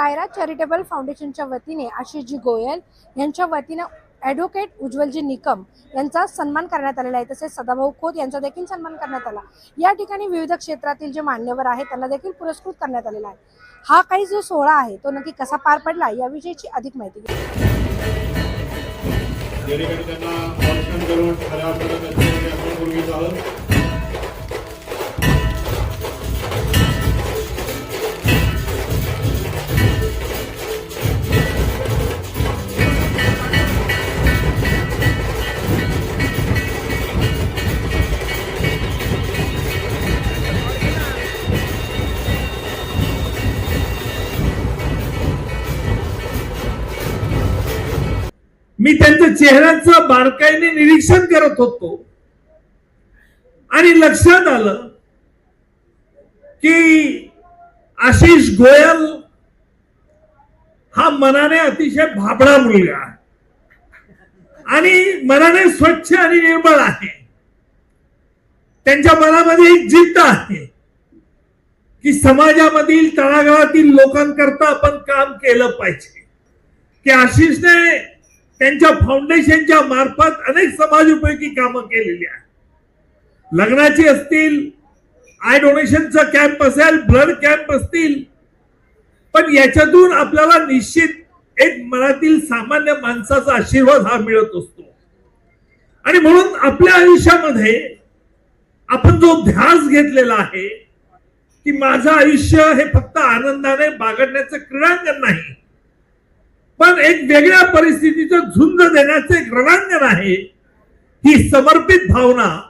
Kiara charitable फाउंडेशनच्या वतीने आशिषजी गोयल यांच्या वतीनं ॲडव्होकेट उज्ज्वलजी निकम यांचा सन्मान करण्यात आलेला आहे. तसेच सदाभाऊ खोत यांचा देखील सन्मान करण्यात आला. या ठिकाणी विविध क्षेत्रातील जे मान्यवर आहेत त्यांना देखील पुरस्कृत करण्यात आलेला आहे. हा काही जो सोहळा आहे तो नक्की कसा पार पडला याविषयीची अधिक माहिती घेऊ चेहऱ्याचं बारकाईने निरीक्षण करत होतो. आणि लक्षात आलं की आशिष गोयल हा मनाने अतिशय भाबडा मुलगा आणि मनाने स्वच्छ आणि निर्मळ आहे. त्यांच्या मनामध्ये एक जिद्द आहे की समाजामधील तळागाळातील लोकांकरता आपण काम केलं पाहिजे. की आशिषने त्यांच्या फाउंडेशनच्या मार्फत अनेक समाज उपयोगी कामं केलेली आहेत. लग्नाची असतील आय डोनेशनचा कॅम्प असेल ब्लड कॅम्प असतील पण याच्यातून आपल्याला निश्चित एक मनातील सामान्य माणसाचा आशीर्वाद हा मिळत असतो. आणि म्हणून आपल्या आयुष्यामध्ये आपण जो ध्यास घेतलेला आहे की माझं आयुष्य हे फक्त आनंदाने बागडण्याचं क्रीडांगण नाही पण एक वेगळ्या परिस्थितीचं झुंज देण्याचं एक रणांगण आहे. ही समर्पित भावना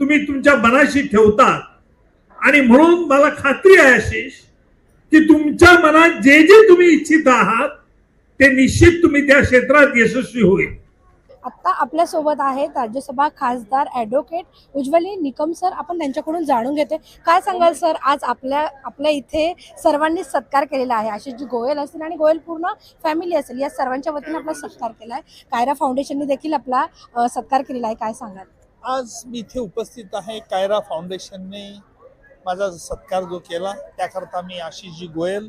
तुम्ही तुमच्या मनाशी ठेवतात. आणि म्हणून मला खात्री आहे आशिष की तुमच्या मनात जे जे तुम्ही इच्छित आहात ते निश्चित तुम्ही त्या क्षेत्रात यशस्वी होईल. आत्ता आपल्यासोबत आहेत राज्यसभा खासदार ॲडव्होकेट उज्ज्वली निकम सर. आपण त्यांच्याकडून जाणून घेते. काय सांगाल सर? आज आपल्या आपल्या इथे सर्वांनी सत्कार केलेला आहे. आशिषजी गोयल असतील आणि गोयल पूर्ण फॅमिली असेल. या सर्वांच्या वतीने आपला सत्कार केला आहे कायरा फाउंडेशनने देखील आपला सत्कार केलेला आहे. काय सांगाल? आज मी इथे उपस्थित आहे कायरा फाउंडेशनने माझा सत्कार जो केला त्याकरता मी आशिषजी गोयल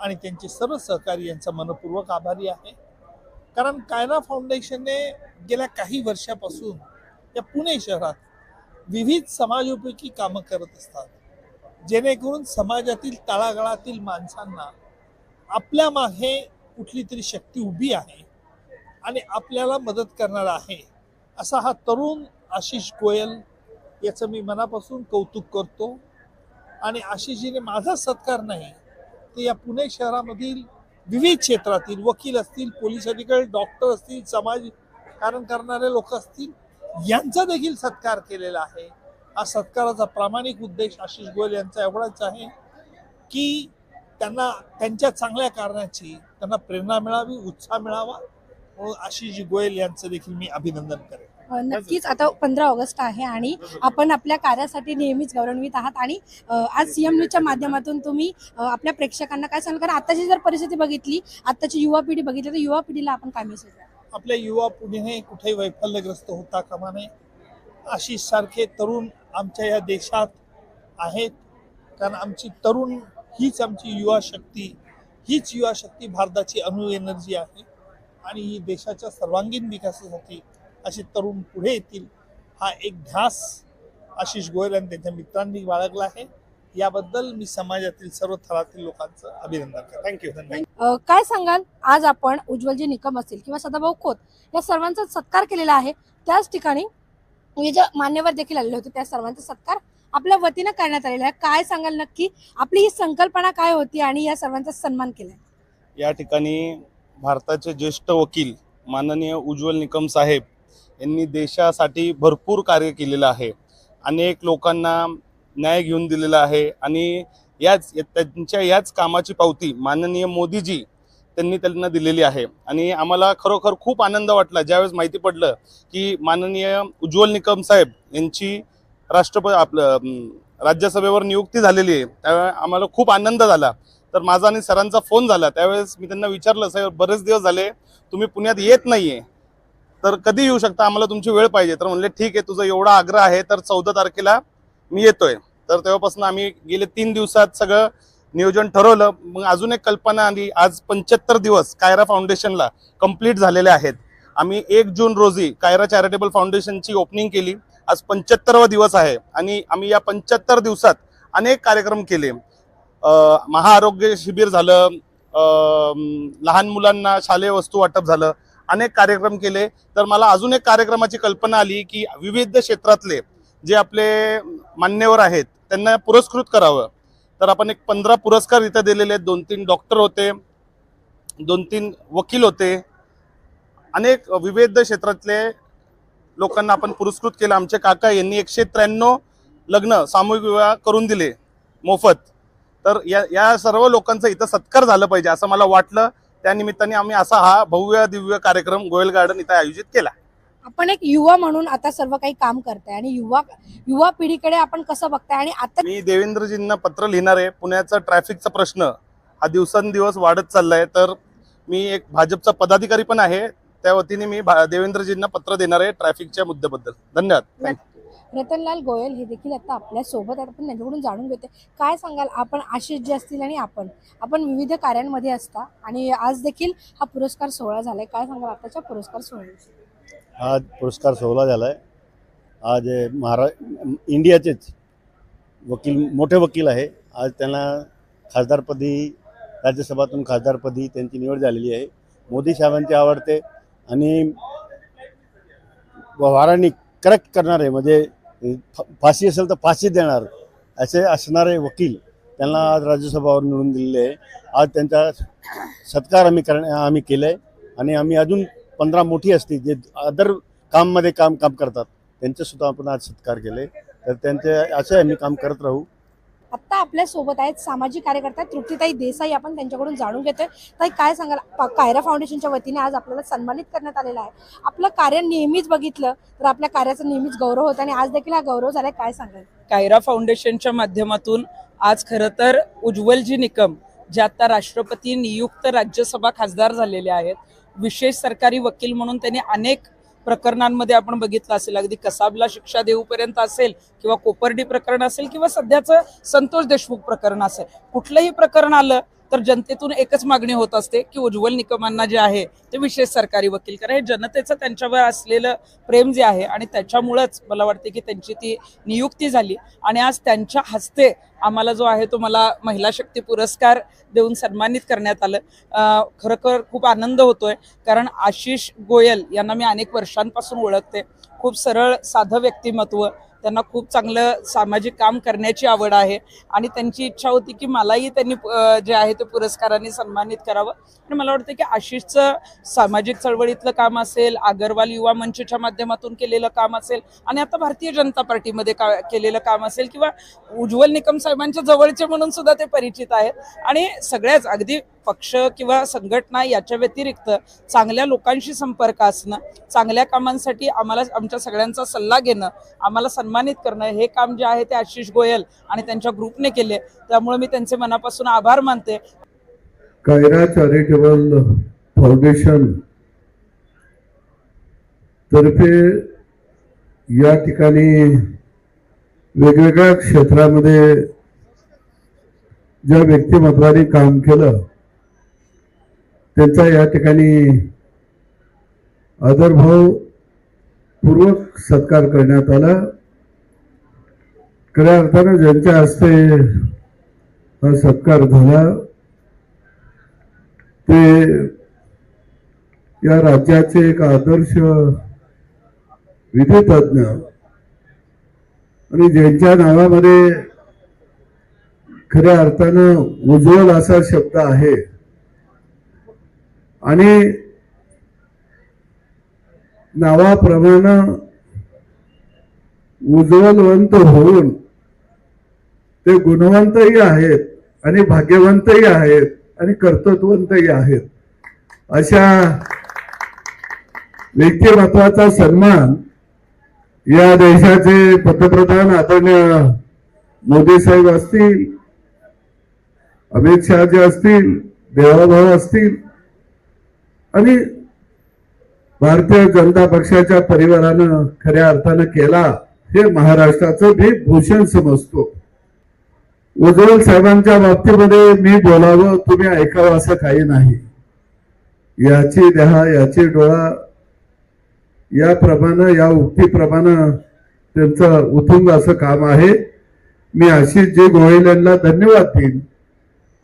आणि त्यांचे सर्व सहकारी यांचा मनपूर्वक आभारी आहे. कारण कायरा फाउंडेशनने गेल्या काही वर्षापासून या पुणे शहरात विविध समाजोपयोगी कामं करत असतात. जेणेकरून समाजातील तळागाळातील माणसांना आपल्या मागे कुठली तरी शक्ती उभी आहे आणि आपल्याला मदत करणार आहे असा हा तरुण आशिष गोयल याचं मी मनापासून कौतुक करतो. आणि आशिषजीने माझा सत्कार नाही ते या पुणे शहरामधील विविध क्षेत्रातील वकील असतील पोलीस अधिकारी डॉक्टर असतील समाजकारण करणारे लोक असतील यांचा देखील सत्कार केलेला आहे. हा सत्काराचा प्रामाणिक उद्देश आशिष गोयल यांचा एवढाच आहे की त्यांना त्यांच्या चांगल्या कारणाची त्यांना प्रेरणा मिळावी उत्साह मिळावा. म्हणून आशिषजी गोयल यांचं देखील मी अभिनंदन करेन. नक्कीच. आता पंधरा ऑगस्ट आहे आणि आपण आपल्या कार्यासाठी नेहमीच गौरवान्वित आहात. आणि आज सीएम न्यूजच्या माध्यमातून तुम्ही आपल्या प्रेक्षकांना काय सांगाल? कारण आताची जर परिस्थिती बघितली आताची युवा पिढी बघितली तर युवा पिढीला आपण काय मेसेज आपल्या युवा पिढीने कुठेही वैफल्यग्रस्त होता कामा नये आशिष सारखे तरुण आमच्या या देशात आहेत. कारण आमची तरुण हीच आमची युवा शक्ती हीच युवा शक्ती भारताची अणु एनर्जी आहे. आणि ही देशाच्या सर्वांगीण विकासासाठी असे तरुण पुढे येतील हा एक ध्यास आशिष गोयल आणि त्यांच्या मित्रांनी बाळगला आहे. याबद्दल मी समाजातील सर्व थरातील लोकांचं अभिनंदन करतो. थँक्यू काय सांगाल? आज आपण उज्ज्वलजी निकम असतील किंवा सदाभाऊ खोत या सर्वांचा सत्कार केलेला आहे. त्याच ठिकाणी हे जे मान्यवर देखील आलेले होते त्या सर्वांचा सत्कार आपल्या वतीनं करण्यात आलेला आहे. काय सांगाल नक्की? आपली ही संकल्पना काय होती आणि या सर्वांचा सन्मान केलाय? या ठिकाणी भारताचे ज्येष्ठ वकील माननीय उज्ज्वल निकम साहेब यांनी देशासाठी भरपूर कार्य केलेलं आहे. अनेक लोकांना न्याय घेऊन दिलेला आहे आणि याच त्यांच्या याच कामाची पावती माननीय मोदीजी त्यांनी त्यांना दिलेली आहे. आणि आम्हाला खरोखर खूप आनंद वाटला. ज्यावेळेस माहिती पडलं की माननीय उज्ज्वल निकम साहेब यांची राष्ट्रपती आपलं राज्यसभेवर नियुक्ती झालेली आहे. त्यावेळेस आम्हाला खूप आनंद झाला. तर माझा आणि सरांचा फोन झाला. त्यावेळेस मी त्यांना विचारलं साहेब बरेच दिवस झाले तुम्ही पुण्यात येत नाही आहे तर कधी येऊ शकता? आम्हाला तुमची वेळ पाहिजे. तर म्हणले ठीक आहे तुझा एवढा आग्रह आहे तर चौदा तारखेला मी येतोय. तर तेव्हापासून आम्ही गेले तीन दिवसात सगळं नियोजन ठरवलं. मग अजून एक कल्पना आली आज पंच्याहत्तर दिवस कायरा फाउंडेशनला कंप्लीट झालेले आहेत. आम्ही एक जून रोजी कायरा चॅरिटेबल फाउंडेशनची ओपनिंग केली. आज पंच्याहत्तरवा दिवस आहे आणि आम्ही या पंच्याहत्तर दिवसात अनेक कार्यक्रम केले. महाआरोग्य शिबिर झालं. लहान मुलांना शालेय वस्तू वाटप झालं. अनेक कार्यक्रम केले. तर मला अजून एक कार्यक्रमाची कल्पना आली की विविध क्षेत्रातले जे आपले मान्यवर आहेत त्यांना पुरस्कृत करावं. तर आपण एक पंधरा पुरस्कार इथं दिलेले आहेत. दोन तीन डॉक्टर होते दोन तीन वकील होते. अनेक विविध क्षेत्रातले लोकांना आपण पुरस्कृत केलं. आमचे काका यांनी एकशे त्र्याण्णव लग्न सामूहिक विवाह करून दिले मोफत. तर या या सर्व लोकांचा इथं सत्कार झालं पाहिजे असं मला वाटलं. त्या निमित्ताने आम्ही असा हा भव्य दिव्य कार्यक्रम गोयल गार्डन इथं आयोजित केला. आपण एक युवा म्हणून आता सर्व काही काम करताय आणि युवा युवा पिढीकडे आपण कसं बघताय आणि आता मी देवेंद्रजींना पत्र लिहिणार आहे. पुण्याचा ट्रॅफिकचा प्रश्न हा दिवसेंदिवस वाढत चाललाय. तर मी एक भाजपचा पदाधिकारी पण आहे. त्या वतीने मी भा- देवेंद्रजींना पत्र देणार आहे ट्रॅफिकच्या मुद्द्याबद्दल. धन्यवाद. You. रतनलाल गोयल हे देखील आता आपल्यासोबत आहेत. आपण त्यांच्याकडून जाणून घेते काय सांगाल? आपण आशिष जे असतील आणि आपण आपण विविध कार्यांमध्ये असता आणि आज देखील हा पुरस्कार सोहळा झालाय. काय सांगाल? आताच्या पुरस्कार सोहळ्याविषयी. आज पुरस्कार सोहळा झाला आहे आज महारा इंडियाचेच वकील मोठे वकील आहे. आज त्यांना खासदारपदी राज्यसभातून खासदारपदी त्यांची निवड झालेली आहे. मोदी साहेबांचे आवडते आणि व्यवहारांनी करेक्ट करणारे म्हणजे फाशी असेल तर फाशी देणार. असे असणारे वकील त्यांना आज राज्यसभावर निवडून दिलेले आहे. आज त्यांचा सत्कार आम्ही करण्या आम्ही केलं आहे आणि आम्ही अजून पंधरा मोठी असतील जे अदर काममध्ये काम काम करतात त्यांचेसुद्धा आपण आज सत्कार केले तर त्यांचे असे आम्ही काम करत राहू. आत्ता आपल्यासोबत आहेत सामाजिक कार्यकर्ता तृप्तीताई देसाई. आपण त्यांच्याकडून जाणून घेतोय. ताई काय सांगाल? कायरा फाउंडेशनच्या वतीने आज आपल्याला सन्मानित करण्यात आलेला आहे. आपलं कार्य नेहमीच बघितलं तर आपल्या कार्याचा नेहमीच गौरव होता आणि आज देखील हा गौरव झालाय. काय सांगाल? कायरा फाउंडेशनच्या माध्यमातून आज खरं तर उज्ज्वलजी निकम जे आता राष्ट्रपती नियुक्त राज्यसभा खासदार झालेले आहेत विशेष सरकारी वकील म्हणून त्यांनी अनेक प्रकरणांमध्ये आपण बघितलं असेल अगदी कसाबला शिक्षा देऊपर्यंत असेल किंवा कोपर्डी प्रकरण असेल किंवा सध्याचं संतोष देशमुख प्रकरण असेल कुठलंही प्रकरण आलं तर जनतेतून एकच मागणी होत असते की उज्ज्वल निकमांना जे आहे ते विशेष सरकारी वकील करा हे जनतेचं त्यांच्यावर असलेलं प्रेम जे आहे आणि त्याच्यामुळंच मला वाटते की त्यांची ती नियुक्ती झाली. आणि आज त्यांच्या हस्ते आम्हाला जो आहे तो मला महिला शक्ती पुरस्कार देऊन सन्मानित करण्यात आलं. खरोखर खूप आनंद होतोय. कारण आशिष गोयल यांना मी अनेक वर्षांपासून ओळखते. खूप सरळ साधं व्यक्तिमत्व त्यांना खूप चांगलं सामाजिक काम करण्याची आवड आहे. आणि त्यांची इच्छा होती की मलाही त्यांनी जे आहे ते पुरस्काराने सन्मानित करावं. आणि मला वाटतं की आशिषचं सामाजिक चळवळीतलं काम असेल अगरवाल युवा मंचच्या माध्यमातून केलेलं काम असेल आणि आता भारतीय जनता पार्टीमध्ये का केलेलं काम असेल किंवा उज्ज्वल निकम साहेबांच्या जवळचे म्हणून सुद्धा ते परिचित आहेत. आणि सगळ्याच अगदी पक्ष किंवा संघटना याच्या व्यतिरिक्त चांगल्या लोकांशी संपर्क असणं चांगल्या कामांसाठी आम्हाला आमच्या सगळ्यांचा सल्ला घेणं आम्हाला सन्मानित करणं हे काम जे आहे ते आशिष गोयल आणि त्यांच्या ग्रुपने केले. त्यामुळे मी त्यांचे मनापासून आभार मानते. कायरा चॅरिटेबल फाउंडेशन तर्फे या ठिकाणी वेगवेगळ्या क्षेत्रामध्ये ज्या व्यक्तिमत्वाने काम केलं त्यांचा या ठिकाणी आदरभावपूर्वक सत्कार करण्यात आला. खऱ्या अर्थानं ज्यांच्या हस्ते हा सत्कार झाला ते या राज्याचे एक आदर्श विधितज्ञ आणि ज्यांच्या नावामध्ये खऱ्या अर्थानं उज्ज्वल असा शब्द आहे आणि नावाप्रमाणे उज्ज्वलवंत होऊन ते गुणवंतही आहेत आणि भाग्यवंतही आहेत आणि कर्तृत्वंतही आहेत. अशा व्यक्तिमत्वाचा सन्मान या देशाचे पंतप्रधान आदरणीय मोदी साहेब असतील अमित शहाजी असतील देवाभाऊ असतील आणि भारतीय जनता पक्षाच्या परिवारानं खऱ्या अर्थानं केला हे महाराष्ट्राचं मी भूषण समजतो. उज्ज्वल साहेबांच्या बाबतीमध्ये मी बोलावं तुम्ही ऐकावं असं काही नाही. याची देहा याची डोळा याप्रमाणे या उक्तीप्रमाणे त्यांचं उतुंग असं काम आहे. मी आशिष जे गोयल यांना धन्यवाद देईन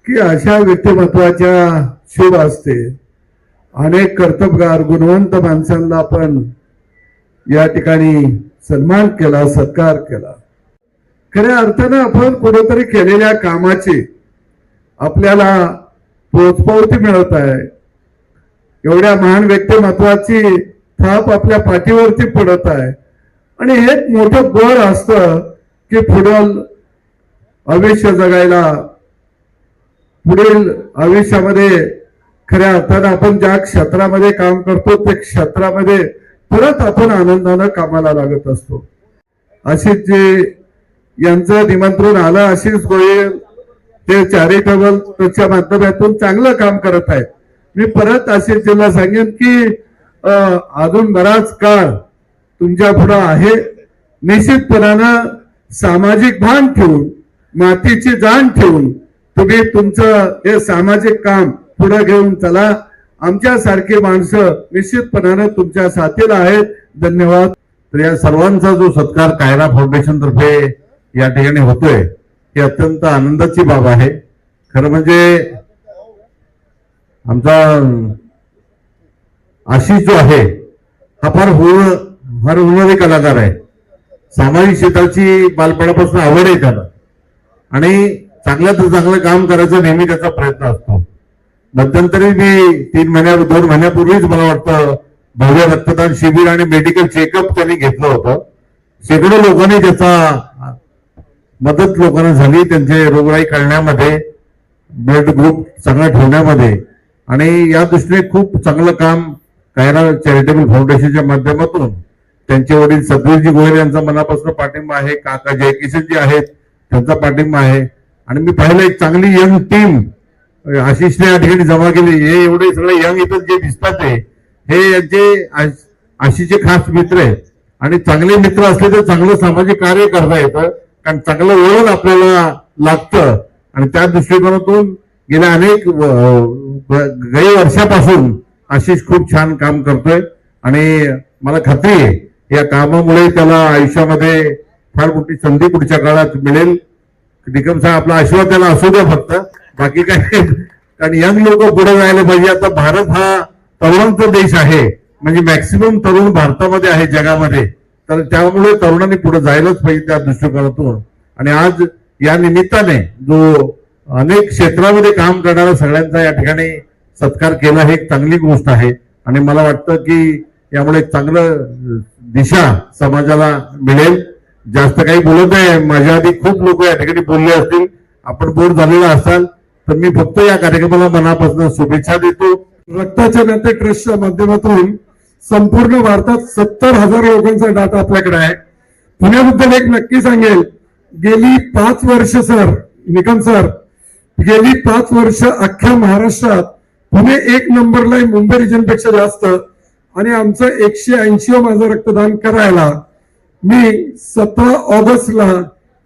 की अशा व्यक्तिमत्वाच्या शुभ असते अनेक कर्तबगार गुणवंत माणसांना आपण या ठिकाणी सन्मान केला सत्कार केला. खऱ्या अर्थानं आपण कुठेतरी केलेल्या कामाची आपल्याला पोचपावती मिळत आहे. एवढ्या महान व्यक्तिमत्वाची थाप आपल्या पाठीवरती पडत आहे. आणि हे मोठं बळ असतं की पुढल आयुष्य जगायला पुढील आयुष्यामध्ये खऱ्या अर्थानं आपण ज्या क्षेत्रामध्ये काम करतो त्या क्षेत्रामध्ये परत आपण आनंदानं कामाला लागत असतो. आशिष जे यांचं निमंत्रण आलं आशिष गोयल ते चॅरिटेबल त्याच्या माध्यमातून चांगलं काम करत आहेत. मी परत आशिषजीला सांगेन की अजून बराच काळ तुमच्या पुढं आहे. निश्चितपणानं सामाजिक भान ठेवून मातीची जाण ठेवून तुम्ही तुमचं हे सामाजिक काम पुढे घेऊन चला. आमच्यासारखी माणसं निश्चितपणानं तुमच्या साथीला आहेत. धन्यवाद. तर या सर्वांचा जो सत्कार कायरा फाउंडेशन तर्फे या ठिकाणी होतोय ही अत्यंत आनंदाची बाब आहे. खरं म्हणजे आमचा आशिष जो आहे हा फार हुळ फार हुनरी कलाकार आहे. सामाजिक क्षेत्राची बालपणापासून आवड आहे त्याला. आणि चांगल्यात चांगलं काम करायचा नेहमी त्याचा प्रयत्न असतो. मध्यंतरी मी तीन महिन्या दोन महिन्यापूर्वीच मला वाटतं भव्य रक्तदान शिबिर आणि मेडिकल चेकअप त्यांनी घेतलं होतं. शेकडो लोकांनी त्याचा मदत लोकांना झाली त्यांचे रोगराई करण्यामध्ये ब्लड ग्रुप चांगला ठेवण्यामध्ये. आणि या दृष्टीने खूप चांगलं काम कायरा चॅरिटेबल फाउंडेशनच्या माध्यमातून त्यांचे वडील सदवीरजी गोयल यांचा मनापासून पाठिंबा आहे काका जयकिशनजी आहेत त्यांचा पाठिंबा आहे. आणि मी पाहिलं एक चांगली यंग टीम आशिषने या ठिकाणी जमा केली. हे एवढे सगळे यंग इथं जे दिसतात ते हे यांचे आशिषचे खास मित्र आहेत. आणि चांगले मित्र असले तर चांगलं सामाजिक कार्य करता येतं. कारण चांगलं वळण आपल्याला लागतं. आणि त्या दृष्टिकोनातून गेल्या अनेक गै वर्षापासून आशिष खूप छान काम करतोय. आणि मला खात्री आहे या कामामुळे त्याला आयुष्यामध्ये फार मोठी संधी पुढच्या काळात मिळेल. निकम साहेब आपला आशीर्वाद त्याला असू द्या फक्त. बाकी काय कारण यंग लोक पुढे जायला पाहिजे. आता भारत हा तरुणांचा देश आहे. म्हणजे मॅक्सिमम तरुण भारतामध्ये आहे जगामध्ये. तर त्यामुळे तरुणांनी पुढे जायलाच पाहिजे त्या दृष्टिकोनातून. आणि आज या निमित्ताने जो अनेक क्षेत्रामध्ये काम करणारा सगळ्यांचा या ठिकाणी सत्कार केला हे एक चांगली गोष्ट आहे. आणि मला वाटतं की यामुळे एक चांगलं दिशा समाजाला मिळेल. जास्त काही बोलत नाही माझ्या आधी खूप लोक या ठिकाणी बोलले असतील. आपण बोर झालेला असाल. तर मी फक्त या कार्यक्रमाला मनापासून शुभेच्छा देतो. रक्ताच्या नाते ट्रस्टच्या माध्यमातून संपूर्ण भारतात सत्तर हजार लोकांचा डाटा आपल्याकडे आहे. पुण्याबद्दल एक नक्की सांगेल. गेली पाच वर्ष सर निकम सर गेली पाच वर्ष अख्ख्या महाराष्ट्रात पुणे एक नंबरला मुंबई रिजनपेक्षा जास्त आणि आमचं एकशे ऐंशी माझं रक्तदान करायला मी सतरा ऑगस्टला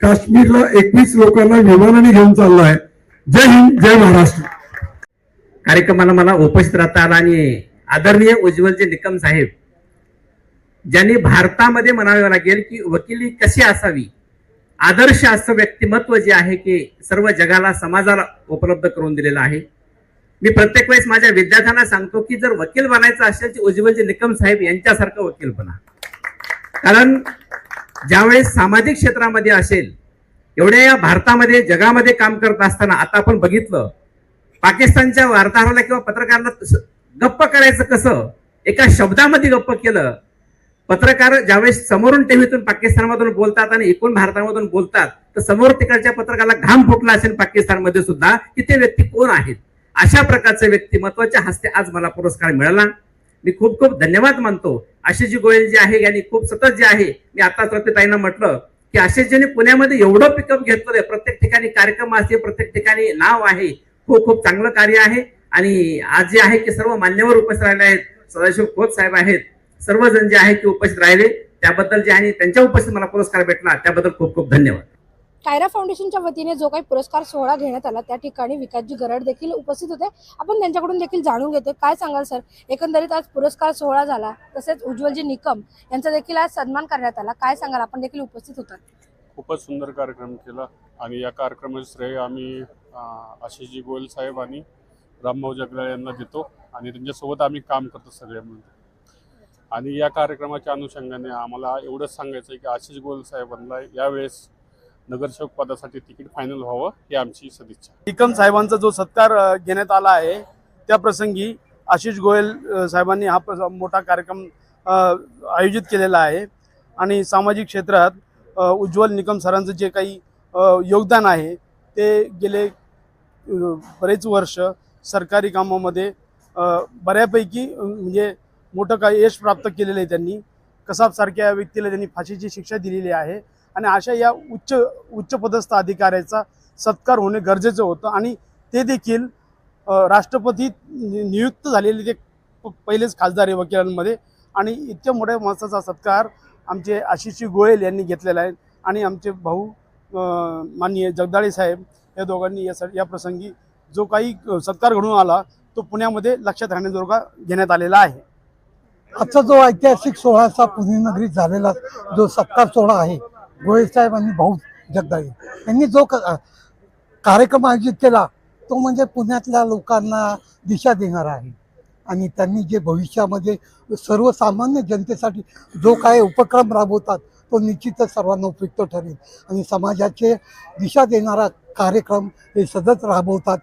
काश्मीरला एकवीस लोकांना विमानाने घेऊन चाललाय जय हिंद जय महाराष्ट्र. कार्यक्रमाला मला उपस्थित राहता आला आणि आदरणीय उज्ज्वलचे निकम साहेब ज्यांनी भारतामध्ये म्हणावे लागेल की वकिली कशी असावी? आदर्श असं व्यक्तिमत्व जे आहे की सर्व जगाला समाजाला उपलब्ध करून दिलेलं आहे. मी प्रत्येक वेळेस माझ्या विद्यार्थ्यांना सांगतो की जर वकील बनायचं असेल तर उज्ज्वलचे निकम साहेब यांच्यासारखं वकील बना. कारण ज्यावेळेस सामाजिक क्षेत्रामध्ये असेल एवढ्या या भारतामध्ये जगामध्ये काम करत असताना आता आपण बघितलं पाकिस्तानच्या वार्ताहराला किंवा पत्रकाराला तस- गप्प करायचं कसं? एका शब्दामध्ये गप्प केलं. पत्रकार ज्यावेळेस समोरून टीव्हीतून पाकिस्तानमधून बोलतात आणि एकूण भारतामधून बोलतात तर समोर तिकडच्या पत्रकाराला घाम फुटला असेल पाकिस्तानमध्ये सुद्धा की ते व्यक्ती कोण आहेत? अशा प्रकारचे व्यक्तिमत्वाच्या हस्ते आज मला पुरस्कार मिळाला. मी खूप खूप धन्यवाद मानतो. आशिषजी गोयल जे आहे यांनी खूप सतत जे आहे मी आता ताईंना म्हटलं की आशिषजींनी पुण्यामध्ये एवढं पिकअप घेतलेलं आहे प्रत्येक ठिकाणी कार्यक्रम असते प्रत्येक ठिकाणी नाव आहे खूप खूप चांगलं कार्य आहे. आणि आज जे आहे की सर्व मान्यवर उपस्थित राहिले आहेत सदाशिव खोत साहेब आहेत सर्वजण जे आहे की उपस्थित राहिले. त्याबद्दल जे आहे त्यांच्या उपस्थित मला पुरस्कार भेटला त्याबद्दल खूप खूप धन्यवाद. कायरा फाउंडेशनच्या वतीने जो काही पुरस्कार सोहळा घेण्यात आला त्या ठिकाणी विकासजी गरड देखील उपस्थित होते. आपण त्यांच्याकडून देखील जाणून घेतो. काय सांगाल सर? एकंदरीत आज पुरस्कार सोहळा झाला तसेच उज्ज्वलजी निकम यांचा देखील आज सन्मान करण्यात आला. काय सांगाल? आपण देखील उपस्थित होतात. खूपच सुंदर कार्यक्रम केला आणि या कार्यक्रमाचे श्रेय आम्ही आशिषजी गोयल साहेब आणि रामभाऊ जगदाळे यांना देतो आणि त्यांच्यासोबत आम्ही काम करतो सगळे मिळून आणि या कार्यक्रमाच्या अनुषंगाने आम्हाला एवढंच सांगायचं आहे की आशिष गोयल साहेबांना यावेळेस नगरसेवक पदासाठी तिकीट फायनल व्हावं ही आमची सदिच्छा. निकम साहेबांचा जो सत्कार घेण्यात आला आहे त्या प्रसंगी आशिष गोयल साहेबांनी हा मोठा कार्यक्रम आयोजित केलेला आहे. आणि सामाजिक क्षेत्रात उज्ज्वल निकम सरांचं जे काही योगदान आहे ते गेले बरेच वर्ष सरकारी कामामध्ये बऱ्यापैकी म्हणजे मोठं काही यश प्राप्त केलेलं आहे त्यांनी. कसाबसारख्या व्यक्तीला त्यांनी फाशीची शिक्षा दिलेली आहे. आणि अशा या उच्च उच्चपदस्थ अधिकाऱ्याचा सत्कार होणे गरजेचं होतं. आणि ते देखील राष्ट्रपती नियुक्त झालेले ते प- पहिलेच खासदार आहे वकिलांमध्ये. आणि इतक्या मोठ्या माणसाचा सत्कार आमचे आशिषजी गोयल यांनी घेतलेला आहे. आणि आमचे भाऊ माननीय जगदाळे साहेब या दोघांनी या स या प्रसंगी जो काही सत्कार घडून आला तो पुण्यामध्ये लक्षात राहण्याजोगा घेण्यात आलेला आहे. आजचा जो ऐतिहासिक सोहळाचा पुणे नगरीत झालेला जो सत्कार सोहळा आहे गोयल साहेब आणि भाऊ जगदाळे यांनी जो क- कार्यक्रम आयोजित केला तो म्हणजे पुण्यातल्या लोकांना दिशा देणारा आहे. आणि त्यांनी जे भविष्यामध्ये सर्वसामान्य जनतेसाठी जो काय उपक्रम राबवतात तो निश्चितच सर्वांना उपयुक्त ठरेल. आणि समाजाचे दिशा देणारा कार्यक्रम हे सतत राबवतात.